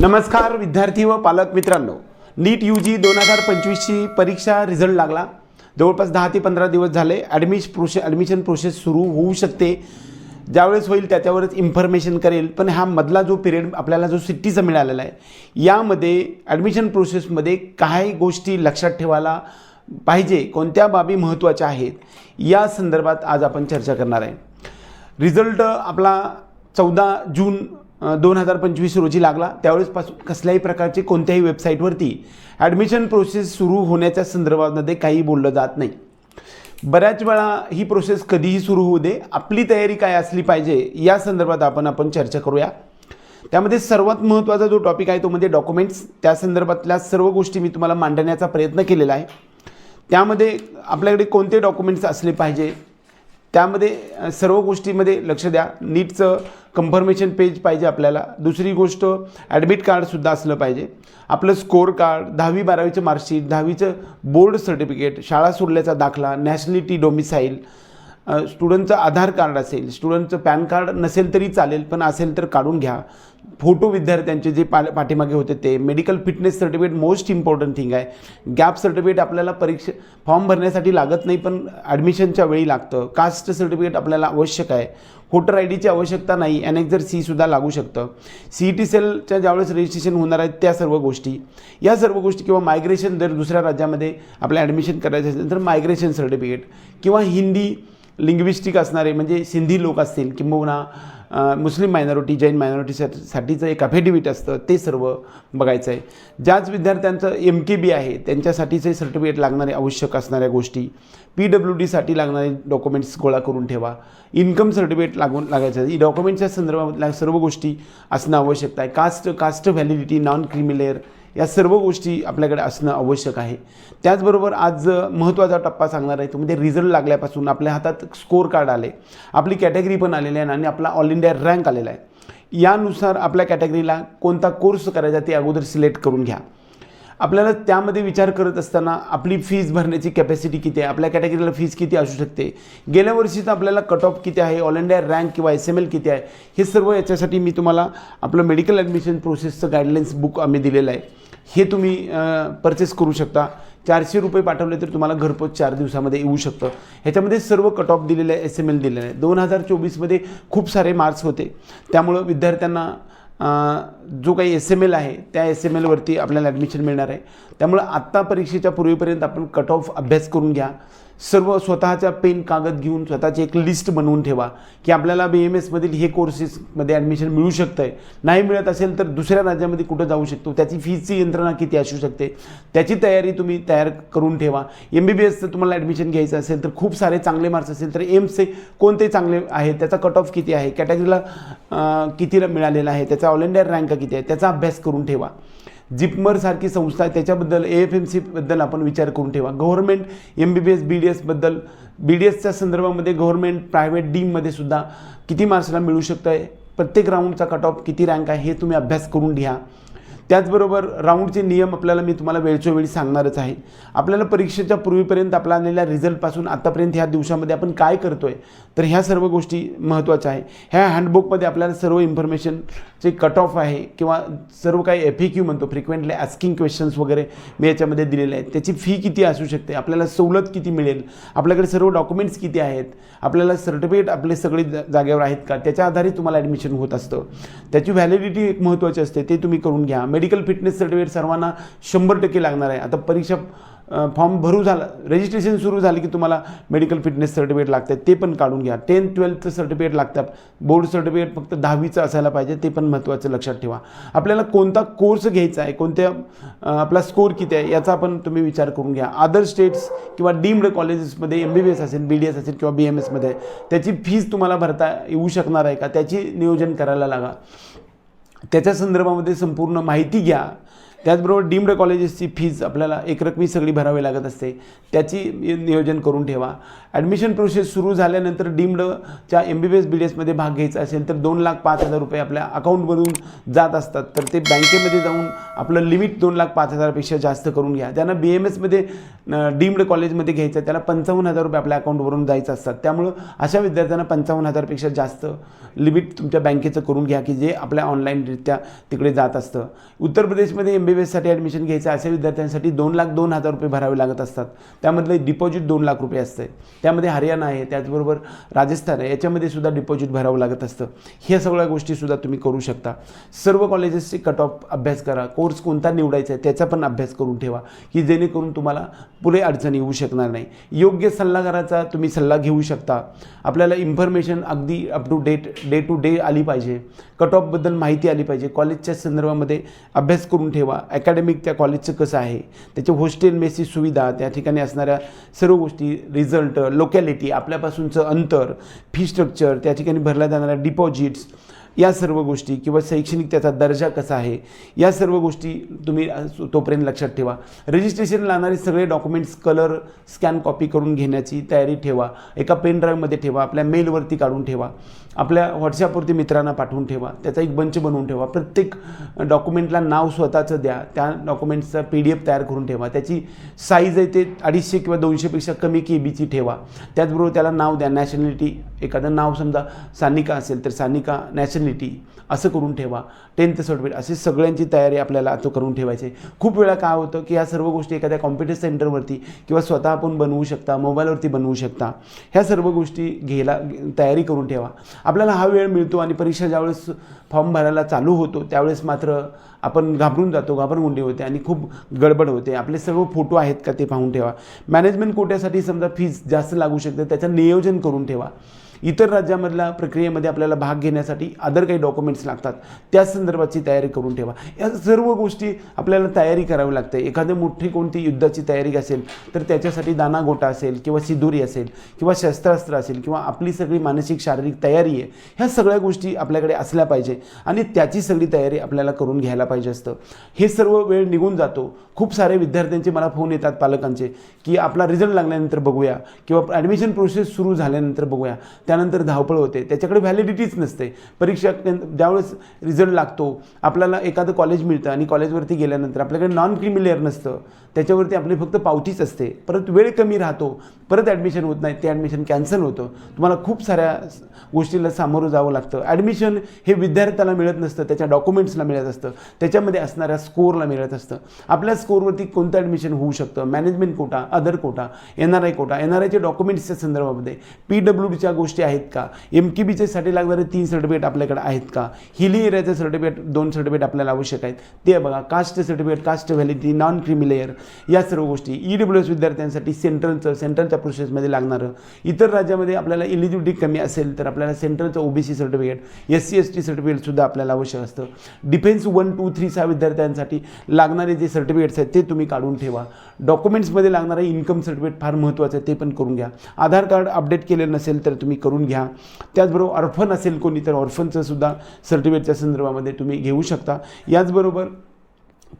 नमस्कार विद्यार्थी व पालक मित्रांनो. नीट यू जी दोन हजार पंचवीसची परीक्षा रिझल्ट लागला. जवळपास दहा ते पंधरा दिवस झाले. ॲडमिश प्रोसे ॲडमिशन प्रोसेस सुरू होऊ शकते. ज्यावेळेस होईल त्याच्यावरच इन्फॉर्मेशन करेल. पण हा मधला जो पिरियड आपल्याला जो सिट्टीचा मिळालेला आहे यामध्ये ॲडमिशन प्रोसेसमध्ये काही गोष्टी लक्षात ठेवायला पाहिजे. कोणत्या बाबी महत्त्वाच्या आहेत? या संदर्भात आज आपण चर्चा करणार आहे. रिझल्ट आपला चौदा जून दोन हजार पंचवीस रोजी लागला. त्यावेळेसपासून कसल्याही प्रकारचे कोणत्याही वेबसाईटवरती ॲडमिशन प्रोसेस सुरू होण्याच्या संदर्भामध्ये काही बोललं जात नाही. बऱ्याच वेळा ही प्रोसेस कधीही सुरू होऊ दे. आपली तयारी काय असली पाहिजे या संदर्भात आपण आपण चर्चा करूया. त्यामध्ये सर्वात महत्त्वाचा जो टॉपिक आहे तो म्हणजे डॉक्युमेंट्स त्या संदर्भातल्या सर्व गोष्टी मी तुम्हाला मांडण्याचा प्रयत्न केलेला आहे. त्यामध्ये आपल्याकडे कोणते डॉक्युमेंट्स असले पाहिजे? त्यामध्ये सर्व गोष्टीमध्ये लक्ष द्या. नीटचं कन्फर्मेशन पेज पाहिजे आपल्याला. दुसरी गोष्ट ॲडमिट कार्डसुद्धा असलं पाहिजे. आपलं स्कोअर कार्ड दहावी बारावीचं मार्कशीट दहावीचं बोर्ड सर्टिफिकेट शाळा सोडल्याचा दाखला नॅशनलिटी डोमिसाईल स्टुडंटचं आधार कार्ड असेल स्टुडंटचं पॅन कार्ड नसेल तरी चालेल पण असेल तर काढून घ्या. फोटो विद्यार्थ्यांचे जे पा पाठीमागे होते ते. Medical fitness certificate most important thing आहे. गॅप सर्टिफिकेट आपल्याला परीक्षा फॉर्म भरण्यासाठी लागत नाही पण ॲडमिशनच्या वेळी लागतं. कास्ट सर्टिफिकेट आपल्याला आवश्यक आहे. वोटर आय डीची आवश्यकता नाही अनेक सीसुद्धा लागू शकतं. सी ई टी सेलच्या ज्यावेळेस रजिस्ट्रेशन होणार आहेत त्या सर्व गोष्टी. या सर्व गोष्टी किंवा मायग्रेशन जर दुसऱ्या राज्यामध्ये आपल्या ॲडमिशन करायचं असेल तर मायग्रेशन सर्टिफिकेट किंवा हिंदी लिंग्विस्टिक असणारे म्हणजे सिंधी लोक असतील किंबहुना मुस्लिम मायनॉरिटी जैन मायनॉरिटीसाठी साठीचं एक अफिडेविट असतं ते सर्व बघायचं आहे. ज्याच विद्यार्थ्यांचं एम के बी आहे त्यांच्यासाठीचे सर्टिफिकेट लागणारे आवश्यक असणाऱ्या गोष्टी. पी डब्ल्यू डीसाठी लागणारे डॉक्युमेंट्स गोळा करून ठेवा. इन्कम सर्टिफिकेट लागून लागायचं आहे. डॉक्युमेंटच्या संदर्भातल्या सर्व गोष्टी असणं आवश्यकता आहे. Caste caste validity non creamy layer या सर्व गोष्टी आपल्याकडे असणं आवश्यक आहे. त्याचबरोबर आज महत्त्वाचा टप्पा सांगणार आहे. तो म्हणजे रिझल्ट लागल्यापासून आपल्या हातात स्कोअर कार्ड आले. आपली कॅटेगरी पण आलेली आहे आणि आपला ऑल इंडिया रँक आलेला आहे. यानुसार आपल्या कॅटेगरीला कोणता कोर्स करायचा ते अगोदर सिलेक्ट करून घ्या. आपल्याला त्यामध्ये विचार करत असताना आपली फीज भरण्याची कॅपॅसिटी किती आहे? आपल्या कॅटेगरीला फीज किती असू शकते? गेल्या वर्षीचं आपल्याला कट ऑफ किती आहे? ऑल इंडिया रँक किंवा एस एम एल किती आहे? हे सर्व याच्यासाठी मी तुम्हाला आपलं मेडिकल ॲडमिशन प्रोसेसचं गाईडलाईन्स बुक आम्ही दिलेलं आहे. हे तुम्ही परचेस करू शकता. चारशे रुपये पाठवले तर तुम्हाला घरपोच चार दिवसामध्ये येऊ शकतं. ह्याच्यामध्ये सर्व कट ऑफ दिलेलं आहे एस एम एल दिलेलं. आहे दोन हजार चोवीसमध्ये खूप सारे मार्क्स होते. त्यामुळं विद्यार्थ्यांना जो काही एस एम एल आहे त्या एस एम एलवरती आपल्याला ॲडमिशन मिळणार आहे. त्यामुळं आत्ता परीक्षेच्या पूर्वीपर्यंत आपण कट ऑफ अभ्यास करून घ्या. सर्व स्वतःचा पेन कागद घेऊन स्वतःची एक लिस्ट बनवून ठेवा की आपल्याला बी एम एसमधील हे कोर्सेसमध्ये ॲडमिशन मिळू शकतं आहे नाही मिळत असेल तर दुसऱ्या राज्यामध्ये कुठं जाऊ शकतो? त्याची फीची यंत्रणा किती असू शकते? त्याची तयारी तुम्ही तयार करून ठेवा. एम बी बी एसचं तुम्हाला ॲडमिशन घ्यायचं असेल तर खूप सारे चांगले मार्क्स असेल तर एम्सचे कोणते चांगले आहे त्याचा कट ऑफ किती आहे? कॅटेगरीला कितीला मिळालेला आहे? त्याचा ऑल इंडिया रँक किती आहे? त्याचा अभ्यास करून ठेवा. जिपमरसारखी संस्था आहे. त्याच्याबद्दल ए एफ एम सीबद्दल आपण विचार करून ठेवा. Government M B B S B D एसबद्दल B D एसच्या संदर्भामध्ये गव्हर्नमेंट प्रायव्हेट डीममध्ये सुद्धा किती मार्क्सला मिळू शकतं आहे प्रत्येक राऊंडचा कट ऑफ किती रँक आहे हे तुम्ही अभ्यास करून घ्या. त्याचबरोबर राऊंडचे नियम आपल्याला मी तुम्हाला वेळच्या वेळी सांगणारच आहे. आपल्याला परीक्षेच्या पूर्वीपर्यंत आपला आलेल्या रिझल्टपासून आत्तापर्यंत ह्या दिवसामध्ये आपण काय करतोय तर ह्या सर्व गोष्टी महत्त्वाच्या आहे. ह्या हँडबुकमध्ये आपल्याला सर्व इन्फॉर्मेशनचे कट ऑफ आहे किंवा सर्व काही एफ क्यू म्हणतो फ्रिक्वेंटली आस्किंग क्वेश्चन्स वगैरे मी याच्यामध्ये दिलेले आहेत. त्याची फी किती असू शकते आपल्याला सवलत किती मिळेल आपल्याकडे सर्व डॉक्युमेंट्स किती आहेत आपल्याला सर्टिफिकेट आपले सगळे जागेवर आहेत का त्याच्या आधारे तुम्हाला ॲडमिशन होत असतं. त्याची व्हॅलिडिटी एक महत्त्वाची असते ते तुम्ही करून घ्या. मेडिकल फिटनेस सर्टिफिकेट सर्वांना शंभर टक्के लागणार आहे. आता परीक्षा फॉर्म भरू झाला रजिस्ट्रेशन सुरू झालं की तुम्हाला मेडिकल फिटनेस सर्टिफिकेट लागतं ते पण काढून घ्या. टेन्थ ट्वेल्थचं सर्टिफिकेट लागतं बोर्ड सर्टिफिकेट फक्त दहावीचं असायला पाहिजे ते पण महत्त्वाचं लक्षात ठेवा. आपल्याला कोणता कोर्स घ्यायचा आहे कोणत्या आपला स्कोर किती आहे याचा पण तुम्ही विचार करून घ्या. अदर स्टेट्स किंवा डीम्ड कॉलेजेसमध्ये एम बी बी एस असेल बी डी एस असेल किंवा बी एम एसमध्ये त्याची फीज तुम्हाला भरता येऊ शकणार आहे का? त्याची नियोजन करायला लागा. त्याच्या संदर्भामध्ये संपूर्ण माहिती घ्या. त्याचबरोबर डीम्ड कॉलेजेसची फीज आपल्याला एकरकमी सगळी भरावी लागत असते. त्याची नियोजन करून ठेवा. ॲडमिशन प्रोसेस सुरू झाल्यानंतर डीम्डच्या M B B S B D एसमध्ये भाग घ्यायचा असेल तर दोन लाख पाच हजार रुपये आपल्या अकाउंटमधून जात असतात. तर ते बँकेमध्ये जाऊन आपलं लिमिट दोन लाख पाच हजारपेक्षा जास्त करून घ्या. ज्यांना बी एम एसमध्ये डीम्ड कॉलेजमध्ये घ्यायचं त्याला पंचावन्न हजार रुपये आपल्या अकाउंटवरून जायचं असतात. त्यामुळं अशा विद्यार्थ्यांना पंचावन्न हजारपेक्षा जास्त लिमिट तुमच्या बँकेचं करून घ्या की जे आपल्या ऑनलाईनरित्या तिकडे जात असतं. उत्तर प्रदेशमध्ये एम बी बी एससाठी ॲडमिशन घ्यायचं अशा विद्यार्थ्यांसाठी दोन लाख दोन हजार रुपये भरावे लागत असतात. त्यामधले डिपॉझिट दोन लाख रुपये असते त्यामध्ये हरियाणा आहे त्याचबरोबर राजस्थान आहे याच्यामध्ये सुद्धा डिपॉझिट भरावं लागत असतं. ह्या सगळ्या गोष्टीसुद्धा तुम्ही करू शकता. सर्व कॉलेजेसचे कट ऑफ अभ्यास करा. कोर्स कोणता निवडायचा आहे त्याचा पण अभ्यास करून ठेवा की जेणेकरून तुम्हाला पुढे अडचणी येऊ शकणार नाही. योग्य सल्लागाराचा तुम्ही सल्ला घेऊ शकता. आपल्याला इन्फॉर्मेशन अगदी up to date day to day आली पाहिजे. कट ऑफबद्दल माहिती आली पाहिजे. कॉलेजच्या संदर्भामध्ये अभ्यास करून ठेवा. अकॅडमिक त्या कॉलेजचं कसं आहे त्याचे हॉस्टेल मेसची सुविधा त्या ठिकाणी असणाऱ्या सर्व गोष्टी रिझल्ट लोकॅलिटी आपल्यापासूनचं अंतर फी स्ट्रक्चर त्या ठिकाणी भरल्या जाणाऱ्या डिपॉझिट्स या सर्व गोष्टी किंवा शैक्षणिक त्याचा दर्जा कसा आहे या सर्व गोष्टी तुम्ही तोपर्यंत लक्षात ठेवा. रजिस्ट्रेशन लागणारे सगळे डॉक्युमेंट्स कलर स्कॅन कॉपी करून घेण्याची तयारी ठेवा. एका पेन ड्राईव्हमध्ये ठेवा. आपल्या मेलवरती काढून ठेवा. आपल्या व्हॉट्सॲपवरती मित्रांना पाठवून ठेवा. त्याचा एक बंच बनवून ठेवा. प्रत्येक डॉक्युमेंटला नाव स्वतःचं द्या. त्या डॉक्युमेंट्सचा पी डी एफ तयार करून ठेवा. त्याची साईज आहे ते अडीचशे किंवा दोनशेपेक्षा कमी के बीची ठेवा. त्याचबरोबर त्याला नाव द्या. नॅशनॅलिटी एखादं नाव समजा सानिका असेल तर सानिका नॅशनॅलिटी असं करून ठेवा. टेन्थ सर्टिफिकेट अशी सगळ्यांची तयारी आपल्याला तो करून ठेवायची खूप वेळा काय होतं की ह्या सर्व गोष्टी एखाद्या कॉम्प्युटर सेंटरवरती किंवा स्वतः आपण बनवू शकता मोबाईलवरती बनवू शकता ह्या सर्व गोष्टी घ्यायला तयारी करून ठेवा. आपल्याला हा वेळ मिळतो आणि परीक्षा ज्यावेळेस फॉर्म भरायला चालू होतो त्यावेळेस मात्र आपण घाबरून जातो घाबरगुंडी होते आणि खूप गडबड होते. आपले सर्व फोटो आहेत का ते पाहून ठेवा. मॅनेजमेंट कोट्यासाठी समजा फीज जास्त लागू शकते त्याचं नियोजन करून ठेवा. इतर राज्यामधल्या प्रक्रियेमध्ये आपल्याला भाग घेण्यासाठी अदर काही डॉक्युमेंट्स लागतात. त्या संदर्भाची तयारी करून ठेवा. या सर्व गोष्टी आपल्याला तयारी करावी लागते. एखादी मोठी कोणती युद्धाची तयारी असेल तर त्याच्यासाठी दाना गोटा असेल किंवा सिदुरी असेल किंवा शस्त्रास्त्र असेल किंवा आपली सगळी मानसिक शारीरिक तयारी आहे ह्या सगळ्या गोष्टी आपल्याकडे असल्या पाहिजे आणि त्याची सगळी तयारी आपल्याला करून घ्यायला पाहिजे असतं. हे सर्व वेळ निघून जातो. खूप सारे विद्यार्थ्यांचे मला फोन येतात पालकांचे की आपला रिझल्ट लागल्यानंतर बघूया किंवा ॲडमिशन प्रोसेस सुरू झाल्यानंतर बघूया. त्यानंतर धावपळ होते. त्याच्याकडे व्हॅलिडिटीच नसते. परीक्षा ज्यावेळेस रिझल्ट लागतो आपल्याला एखादं कॉलेज मिळतं आणि कॉलेजवरती गेल्यानंतर आपल्याकडे नॉन क्रिमिलेअर नसतं. त्याच्यावरती आपली फक्त पावतीच असते. परत वेळ कमी राहतो. परत ॲडमिशन होत नाही. ते ॲडमिशन कॅन्सल होतं. तुम्हाला खूप साऱ्या गोष्टीला सामोरं जावं लागतं. ॲडमिशन हे विद्यार्थ्याला मिळत नसतं. त्याच्या डॉक्युमेंट्सला मिळत असतं. त्याच्यामध्ये असणाऱ्या स्कोअरला मिळत असतं. आपल्या स्कोअरवरती कोणतं ॲडमिशन होऊ शकतं? Management quota other quota N R I quota N R आयच्या डॉक्युमेंट्सच्या संदर्भामध्ये. पी डब्ल्यू डीच्या गोष्टी आहेत का? एम के बीच्यासाठी लागणारे तीन सर्टिफिकेट आपल्याकडे आहेत का? हिली एरियाचं सर्टिफिकेट दोन सर्टिफिकेट आपल्याला आवश्यक आहेत. ते बघा caste certificate caste validity non creamy layer या सर्व गोष्टी. ई डब्ल्यू एस विद्यार्थ्यांसाठी सेंट्रलचं सेंट्रलच्या प्रोसेसमध्ये लागणारं. इतर राज्यामध्ये आपल्याला इलिजिबिलिटी कमी असेल तर आपल्याला सेंट्रलचं OBC certificate S C S T सर्टिफिकेटसुद्धा आपल्याला आवश्यक असतं. डिफेन्स वन टू थ्री सहा विद्यार्थ्यांसाठी लागणारे जे सर्टिफिकेट्स आहेत ते तुम्ही काढून ठेवा. डॉक्युमेंट्समध्ये लागणारे इन्कम सर्टिफिकेट फार महत्त्वाचं आहे ते पण करून घ्या. आधार कार्ड अपडेट केलेलं नसेल तर तुम्ही करून घ्या. त्याचबरोबर ऑर्फन असेल कोणी तर ऑर्फनचं सुद्धा सर्टिफिकेटच्या संदर्भामध्ये तुम्ही घेऊ शकता. याचबरोबर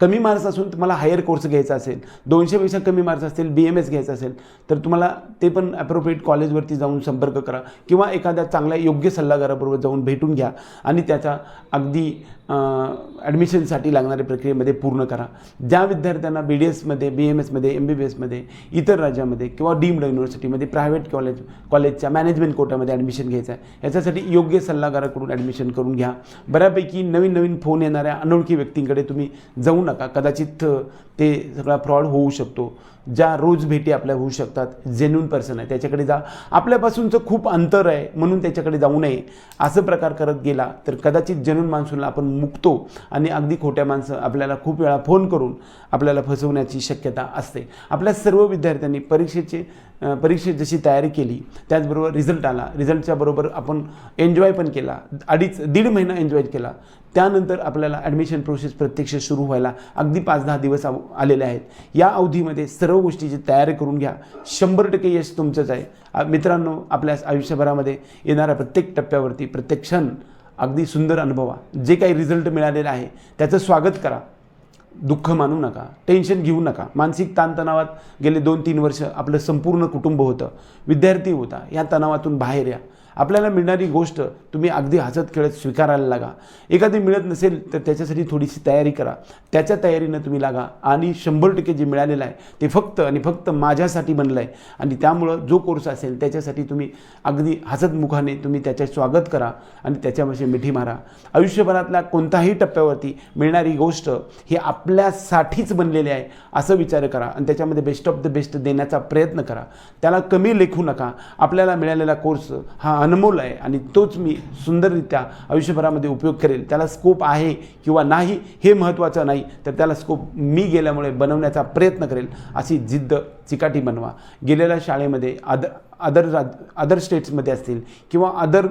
कमी मार्क्स असून तुम्हाला हायर कोर्स घ्यायचा असेल दोनशेपेक्षा कमी मार्क्स असतील बी एम एस घ्यायचा असेल तर तुम्हाला ते पण ॲप्रोप्रिएट कॉलेजवरती जाऊन संपर्क करा किंवा एखाद्या चांगल्या योग्य सल्लागाराबरोबर जाऊन भेटून घ्या आणि त्याचा अगदी ॲडमिशनसाठी लागणाऱ्या प्रक्रियेमध्ये पूर्ण करा. ज्या विद्यार्थ्यांना बी डी एसमध्ये बी एम एसमध्ये एम बी बी एसमध्ये इतर राज्यामध्ये किंवा डीम्ड युनिव्हर्सिटीमध्ये प्रायव्हेट कॉलेज कॉलेजच्या मॅनेजमेंट कोटामध्ये ॲडमिशन घ्यायचं आहे याच्यासाठी योग्य सल्लागाराकडून ॲडमिशन करून घ्या. बऱ्यापैकी नवीन नवीन फोन येणाऱ्या अनोळखी व्यक्तींकडे तुम्ही जाऊ नका. कदाचित ते सगळा फ्रॉड होऊ शकतो. ज्या रोज भेटी आपल्या होऊ शकतात जेन्युन पर्सन आहे. त्याच्याकडे जा. आपल्यापासूनचं खूप अंतर आहे म्हणून त्याच्याकडे जाऊ नये. असं प्रकार करत गेला तर कदाचित जेन्युन माणसूला आपण मुकतो आणि अगदी खोट्या माणसं आपल्याला खूप वेळा फोन करून आपल्याला फसवण्याची शक्यता असते. आपल्या सर्व विद्यार्थ्यांनी परीक्षेचे परीक्षेत जशी तयारी केली त्याचबरोबर रिझल्ट आला. रिझल्टच्या बरोबर आपण एन्जॉय पण केला. अडीच दीड महिना एन्जॉय केला. त्यानंतर आपल्याला ॲडमिशन प्रोसेस प्रत्यक्ष सुरू व्हायला अगदी पाच दहा दिवस आव- आलेले आहेत. या अवधीमध्ये सर्व गोष्टीची तयारी करून घ्या. शंभर टक्के यश तुमचंच आहे. मित्रांनो आपल्या आयुष्यभरामध्ये येणाऱ्या प्रत्येक टप्प्यावरती प्रत्येक क्षण अगदी सुंदर अनुभवा. जे काही रिझल्ट मिळालेला आहे त्याचं स्वागत करा. दुःख मानू नका टेन्शन घेऊ नका. मानसिक ताणतणावात गेले दोन तीन वर्ष आपलं संपूर्ण कुटुंब होतं. विद्यार्थी होता. या तणावातून बाहेर या. आपल्याला मिळणारी गोष्ट तुम्ही अगदी हसत खेळत स्वीकारायला लागा. एखादी मिळत नसेल तर त्याच्यासाठी थोडीशी तयारी करा. त्याच्या तयारीनं तुम्ही लागा. आणि शंभर टक्के जे मिळालेलं आहे ते फक्त आणि फक्त माझ्यासाठी बनलं आहे आणि त्यामुळं जो कोर्स असेल त्याच्यासाठी तुम्ही अगदी हसत मुखाने तुम्ही त्याचे स्वागत करा आणि त्याच्यापाशी मिठी मारा. आयुष्यभरातल्या कोणत्याही टप्प्यावरती मिळणारी गोष्ट ही आपल्यासाठीच बनलेली आहे असं विचार करा. आणि त्याच्यामध्ये बेस्ट ऑफ द बेस्ट देण्याचा प्रयत्न करा. त्याला कमी लेखू नका. आपल्याला मिळालेला कोर्स हा अनमोल आहे आणि तोच मी सुंदररित्या आयुष्यभरामध्ये उपयोग करेल. त्याला स्कोप आहे किंवा नाही हे महत्त्वाचं नाही तर त्याला स्कोप मी गेल्यामुळे बनवण्याचा प्रयत्न करेल अशी जिद्द चिकाटी बनवा. गेलेल्या शाळेमध्ये अदर अदर राज अदर स्टेट्समध्ये असतील किंवा अदर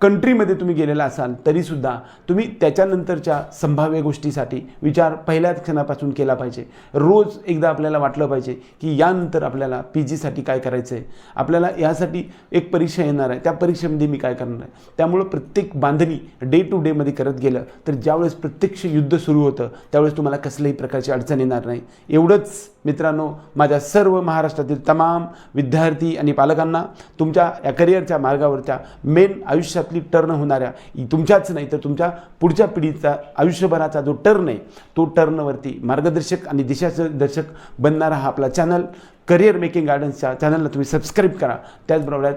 कंट्रीमध्ये तुम्ही गेलेला असाल तरीसुद्धा तुम्ही त्याच्यानंतरच्या संभाव्य गोष्टीसाठी विचार पहिल्याच क्षणापासून केला पाहिजे. रोज एकदा आपल्याला वाटलं पाहिजे की यानंतर आपल्याला पी जीसाठी काय करायचं आहे आपल्याला यासाठी एक परीक्षा येणार आहे. त्या परीक्षेमध्ये मी काय करणार आहे? त्यामुळं प्रत्येक बांधणी डे टू डेमध्ये करत गेलं तर ज्यावेळेस प्रत्यक्ष युद्ध सुरू होतं त्यावेळेस तुम्हाला कसल्याही प्रकारची अडचण येणार नाही. एवढंच मित्रांनो माझ्या सर्व महाराष्ट्रातील तमाम विद्यार्थी आणि पालकांना तुमच्या या करिअरच्या मार्गावरच्या मेन आयुष्यात आयुष्यातली टर्न होणाऱ्या तुमच्याच नाही तर तुमच्या पुढच्या पिढीचा आयुष्यभराचा जो टर्न आहे तो टर्नवरती मार्गदर्शक आणि दिशादर्शक बनणारा हा आपला चॅनल करिअर मेकिंग गार्डन्सच्या चॅनलला तुम्ही सबस्क्राईब करा. त्याचबरोबर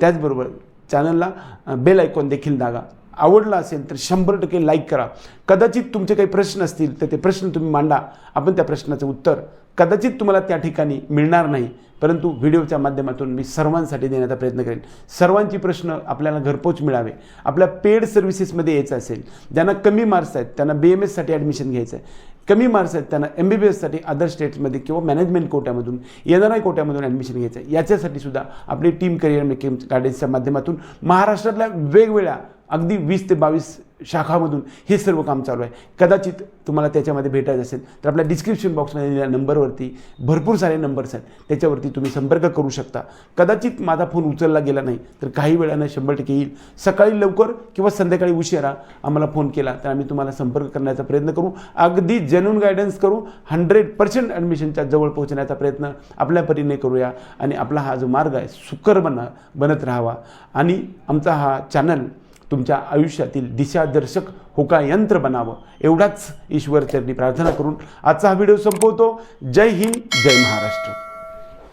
त्याचबरोबर चॅनलला बेल आयकॉन देखील दागा आवडला असेल तर शंभर टक्के लाईक करा. कदाचित तुमचे काही प्रश्न असतील तर ते प्रश्न तुम्ही मांडा. आपण त्या प्रश्नाचं उत्तर कदाचित तुम्हाला त्या ठिकाणी मिळणार नाही परंतु व्हिडिओच्या माध्यमातून मी सर्वांसाठी देण्याचा प्रयत्न करेन. सर्वांची प्रश्न आपल्याला घरपोच मिळावे. आपल्या पेड सर्व्हिसेसमध्ये यायचं असेल ज्यांना कमी मार्क्स आहेत त्यांना बी एम एससाठी ॲडमिशन घ्यायचं आहे. कमी मार्क्स आहेत त्यांना एम बी बी एससाठी अदर स्टेट्समध्ये किंवा मॅनेजमेंट कोट्यामधून एन आर आय कोट्यामधून ॲडमिशन घ्यायचं आहे. याच्यासाठी सुद्धा आपली टीम करिअर मेकिंग गार्डन्सच्या माध्यमातून महाराष्ट्रातल्या वेगवेगळ्या अगदी वीस ते बावीस शाखामधून हे सर्व काम चालू आहे. कदाचित तुम्हाला त्याच्यामध्ये भेटायचं असेल तर आपल्या डिस्क्रिप्शन बॉक्समध्ये दिलेल्या नंबरवरती भरपूर सारे नंबर्स आहेत. त्याच्यावरती तुम्ही संपर्क करू शकता. कदाचित माझा फोन उचलला गेला नाही तर काही वेळानं शंभर टक्के येईल. सकाळी लवकर किंवा संध्याकाळी उशिरा आम्हाला फोन केला तर आम्ही तुम्हाला संपर्क करण्याचा प्रयत्न करू. अगदी जेन्युन गायडन्स करू. हंड्रेड पर्सेंट ॲडमिशनच्या जवळ पोहोचण्याचा प्रयत्न आपल्या परीने करूया आणि आपला हा जो मार्ग आहे सुकर बना बनत राहावा. आणि आमचा हा चॅनल तुमच्या आयुष्यातील दिशादर्शक होका यंत्र बनावं. एवढाच ईश्वर चरणी प्रार्थना करून आजचा हा व्हिडिओ संपवतो. जय हिंद जय महाराष्ट्र.